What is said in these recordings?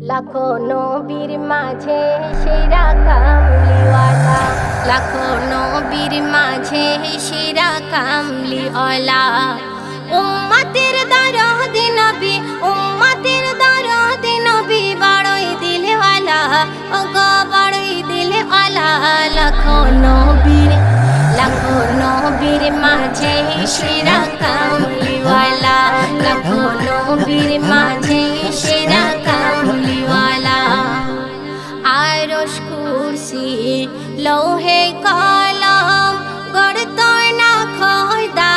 লাখো নবীর মাঝে সেরা কামলিওয়ালা। লাখো নবীর মাঝে সেরা কামলিওয়ালা। উম্মতের দরদ নবী, উম্মতের দরদ নবী, বড়ই দিলওয়ালা, ওগো বড়ই দিলওয়ালা। লাখো নবীর লাখো নবীর মাঝে সেরা কামলিওয়ালা আরশ কুরসি, লৌহে কলম গড়ত না খয়দা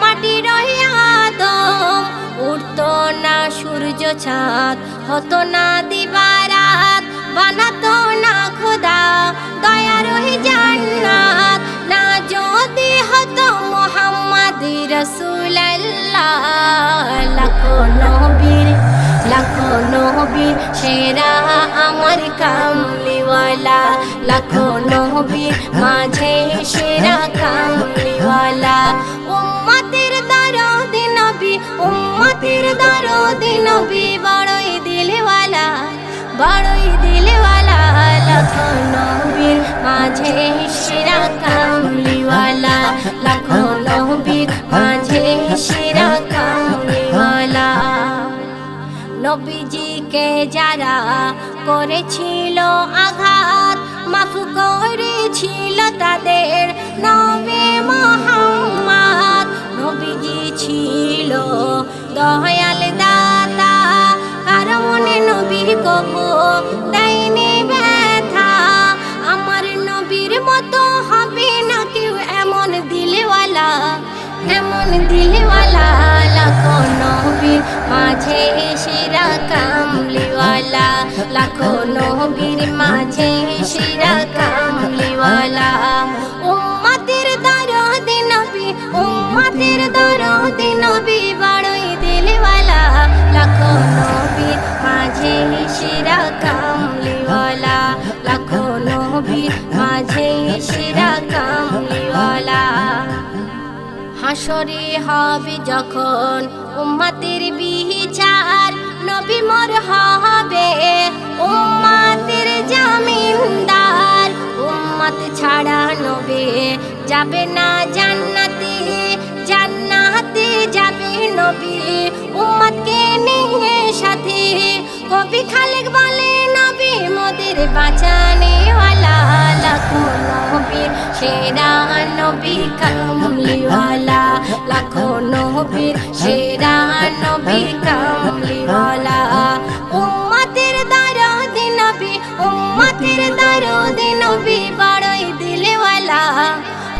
মাটি রহিয়া দম উঠত না সূর্য চাঁদ হতো না দিবারাত, বানাতো না খোদা দয়া রহি জান্নাত। না যদি হতো মোহাম্মদ রসুল্লাহ লাখো নবীর নবীর সেরা আমার কামলিওয়ালা। লাখো নবীর মাঝে সেরা কামলিওয়ালা। উম্মতের দরদ নবী, উম্মতের দরদ নবী বড়ই দিলওয়ালা বড়ই দিলওয়ালা। লাখো নবীর মাঝে সেরা কামলিওয়ালা। লাখো নবীর মাঝে সেরা কামলিওয়ালা। নবীজিকে যারা করেছিল আঘাত, মাফ করেছিল তাদের নবী মোহাম্মদ। নবীজি ছিল দয়াল দাতা, কারও মনে নবী কবু দেয়নি ব্যথা। আমার নবীর মতো হবে না কেউ এমন দিলেওয়ালা এমন দিলেওয়ালা লাখো মাঝে সেরা কামলিওয়ালা, লাখো নবীর মাঝে সেরা কামলিওয়ালা। হাসরে হবে যখন উম্মাতের বিচার, নবী মোর হবে উম্মাতের জামিনদার। উম্মাত ছাড়া নবে যাবে না জান্নাতে জান্নাতে যাবে নবী। সাথে কবি খালেক বলে, নবী মোদের বাঁচানে ওয়ালা, লাখো নবীর সেরা নবী কামলিওয়ালা, লাখো নবীর সেরা নবী কামলিওয়ালা। উম্মতের দরদ নবী, উম্মতের দরদ নবী, বড়ই দিলওয়ালা,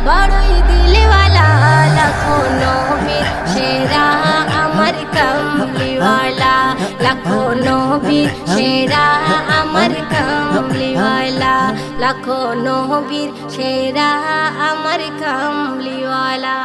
বড়ই নবীর সেরা আমার কামলিওয়ালা লাখো নবীর সেরা আমার কামলিওয়ালা।